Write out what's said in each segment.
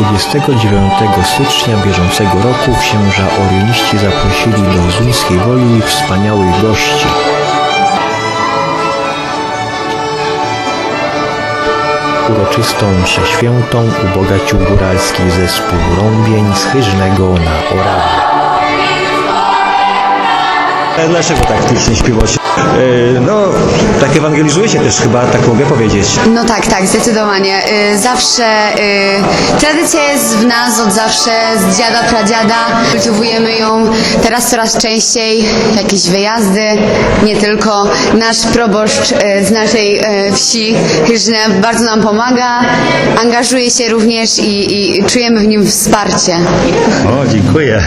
29 stycznia bieżącego roku księża orioniści zaprosili do Zduńskiej Woli wspaniałych gości. Uroczystą mszę świętą ubogacił góralski zespół Rąbień z na Orawie. E, Dlaczego tak licznie śpiewacie? E, No, tak ewangelizujecie też chyba, tak mogę powiedzieć. No tak, tak, zdecydowanie. Y, Zawsze tradycja jest w nas od zawsze, z dziada, pradziada. Kultywujemy ją teraz coraz częściej, jakieś wyjazdy, nie tylko. Nasz proboszcz z naszej wsi Hyżne bardzo nam pomaga, angażuje się również i, i czujemy w nim wsparcie. O, dziękuję.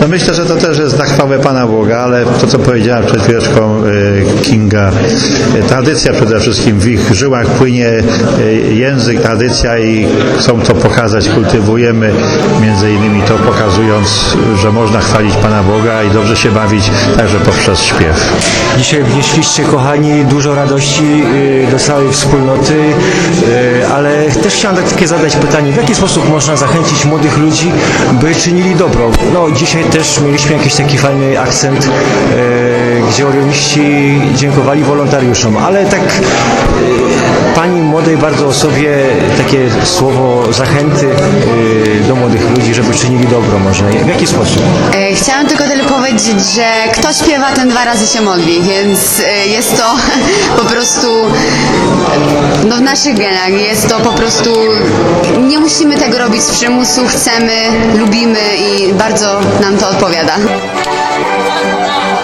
No myślę, że to też jest na chwałę Pana Boga, ale to, co powiedziała przed chwileczką e, Kinga, e, tradycja przede wszystkim, w ich żyłach płynie e, język, tradycja i chcą to pokazać, kultywujemy między innymi to pokazując, że można chwalić Pana Boga i dobrze się bawić także poprzez śpiew. Dzisiaj wnieśliście, kochani, dużo radości y, do całej wspólnoty, y, ale też chciałem tak takie zadać pytanie, w jaki sposób można zachęcić młodych ludzi, by czynili dobro? No, dzisiaj też mieliśmy jakiś taki fajny akcent, y, gdzie orioniści dziękowali wolontariuszom, ale tak y, pani młodej bardzo osobie takie słowo zachęty y, do młodych ludzi, żeby czynili dobro może. W jaki sposób? E, Chciałam tylko tyle powiedzieć, że kto śpiewa, ten dwa razy się modli, więc e, jest to po prostu no, w naszych genach. Jest to po prostu, nie musimy tego robić z przymusu, chcemy, lubimy i bardzo nam to odpowiada. Thank you.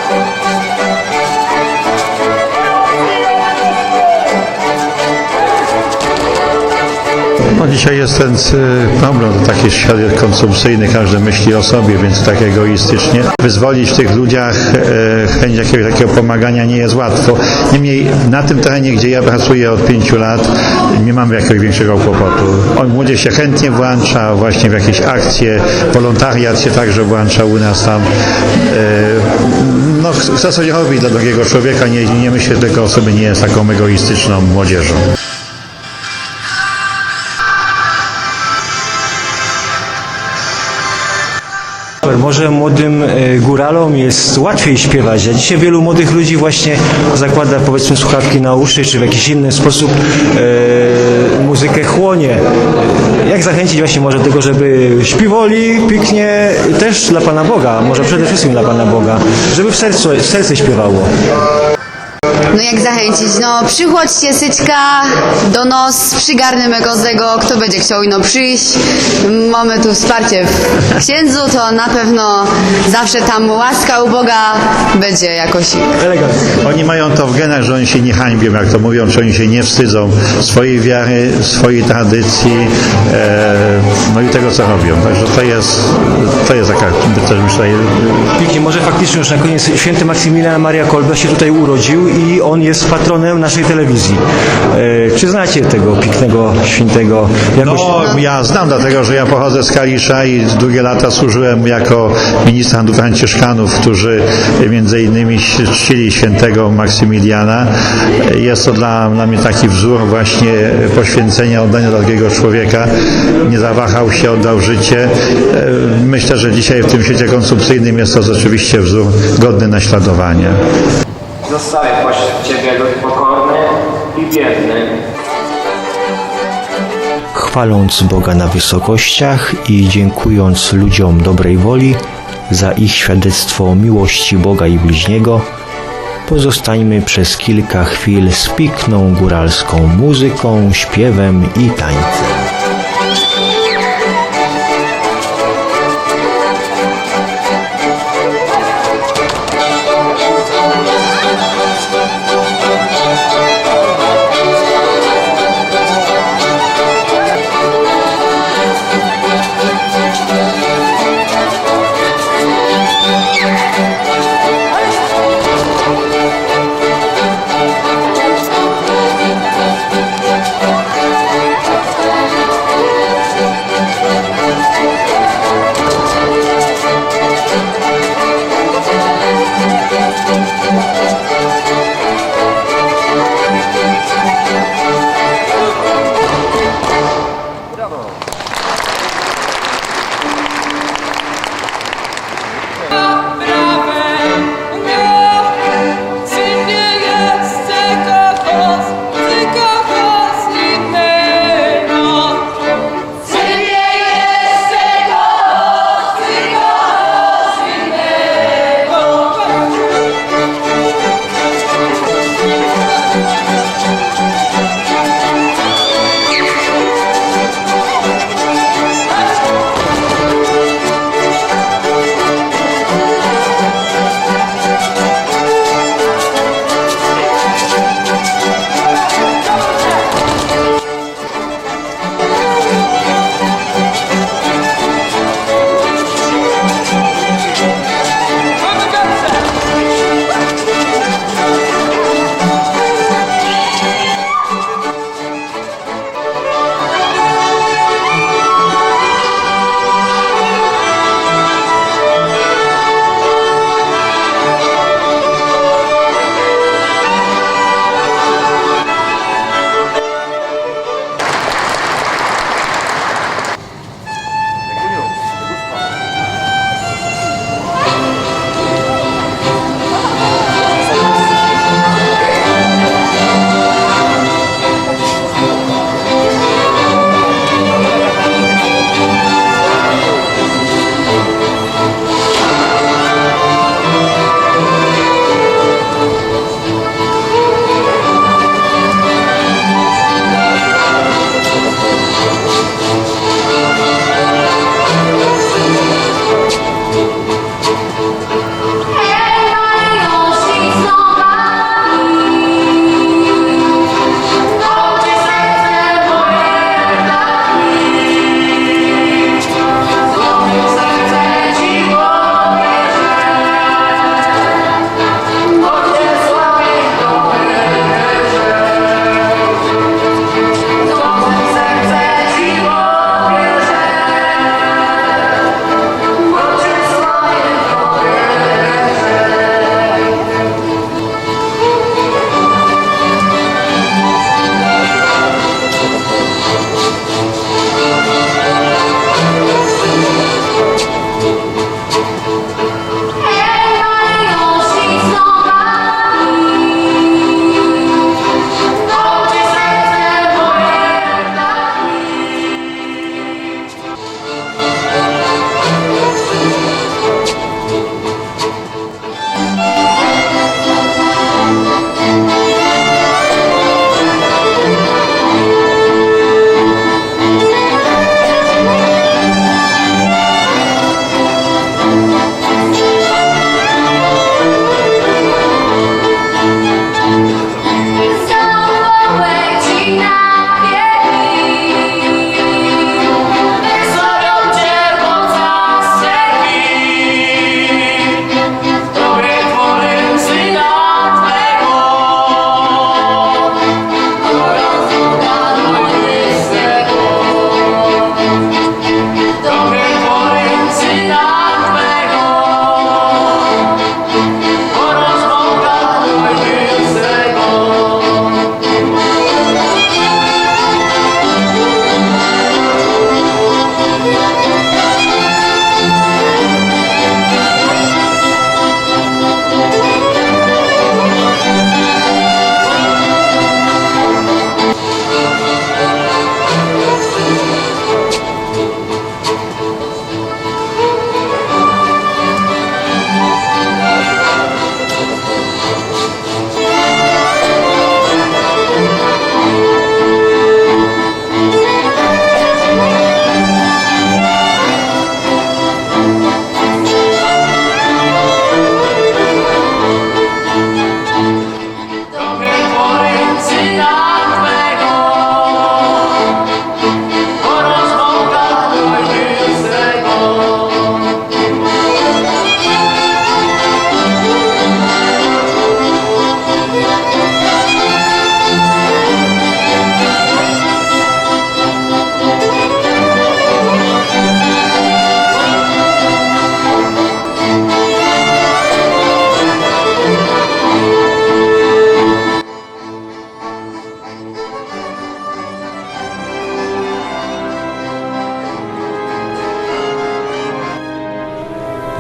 No dzisiaj jest ten y, problem, to taki świat jest konsumpcyjny, każdy myśli o sobie, więc tak egoistycznie. Wyzwolić w tych ludziach e, chęć jakiegoś takiego pomagania nie jest łatwo. Niemniej na tym terenie, gdzie ja pracuję od pięciu lat, nie mamy jakiegoś większego kłopotu. Młodzież się chętnie włącza właśnie w jakieś akcje, wolontariat się także włącza u nas tam. E, no, chce coś robić dla drugiego człowieka, nie, nie myślę tylko o sobie, nie jest taką egoistyczną młodzieżą. Może młodym e, góralom jest łatwiej śpiewać, a dzisiaj wielu młodych ludzi właśnie zakłada powiedzmy słuchawki na uszy, czy w jakiś inny sposób e, muzykę chłonie. Jak zachęcić właśnie może tego, żeby śpiewali pięknie też dla Pana Boga, może przede wszystkim dla Pana Boga, żeby w sercu, w serce śpiewało. No jak zachęcić? No przychodźcie Syćka do nos, przygarniemy go z tego, kto będzie chciał ino przyjść. Mamy tu wsparcie w księdzu, to na pewno zawsze tam łaska u Boga będzie jakoś. Oni mają to w genach, że oni się nie hańbią, jak to mówią, czy oni się nie wstydzą swojej wiary, swojej tradycji, e, no i tego, co robią. Także to jest, to jest taka, też myślę, Pięknie, może faktycznie już na koniec święty Maksymilian Maria Kolbe się tutaj urodził i on jest patronem naszej telewizji. E, czy znacie tego pięknego, świętego? Jakoś... No, ja znam, dlatego że ja pochodzę z Kalisza i długie lata służyłem jako ministrant Franciszkanów, którzy między innymi czcili świętego Maksymiliana. Jest to dla, dla mnie taki wzór właśnie poświęcenia, oddania drugiego człowieka. Nie zawahał się, oddał życie. E, Myślę, że dzisiaj w tym świecie konsumpcyjnym jest to rzeczywiście wzór godny naśladowania. Zostaję pośród Ciebie lud pokorny i biedny. chwaląc Boga na wysokościach i dziękując ludziom dobrej woli za ich świadectwo miłości Boga i bliźniego, pozostańmy przez kilka chwil z piękną góralską muzyką, śpiewem i tańcem.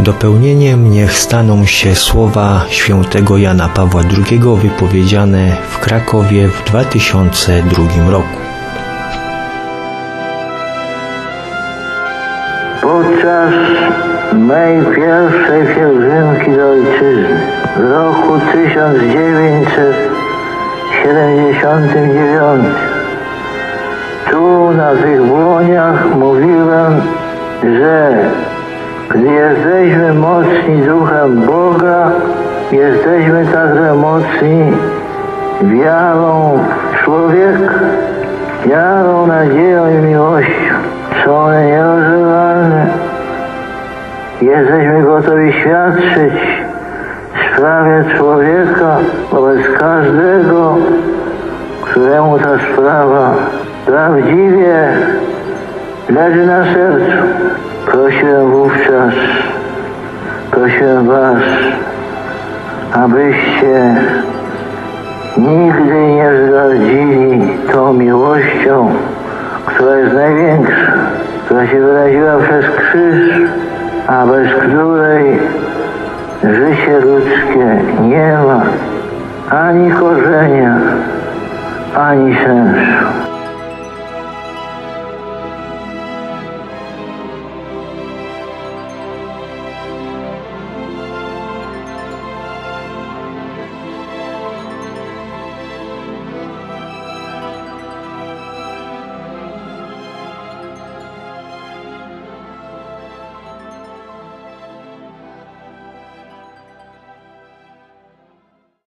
Dopełnieniem niech staną się słowa świętego Jana Pawła II wypowiedziane w Krakowie w 2002 roku. Podczas mej pierwszej pielgrzymki do ojczyzny w roku 1979 tu na tych błoniach mówiłem, że gdy jesteśmy mocni duchem Boga, jesteśmy także mocni wiarą w człowieka, wiarą, nadzieją i miłością. Są one nierozerwalne. Jesteśmy gotowi świadczyć w sprawie człowieka wobec każdego, któremu ta sprawa prawdziwie leży na sercu. Prosiłem wówczas, prosiłem Was, abyście nigdy nie wzgardzili tą miłością, która jest największa, która się wyraziła przez krzyż, a bez której życie ludzkie nie ma ani korzenia, ani sensu.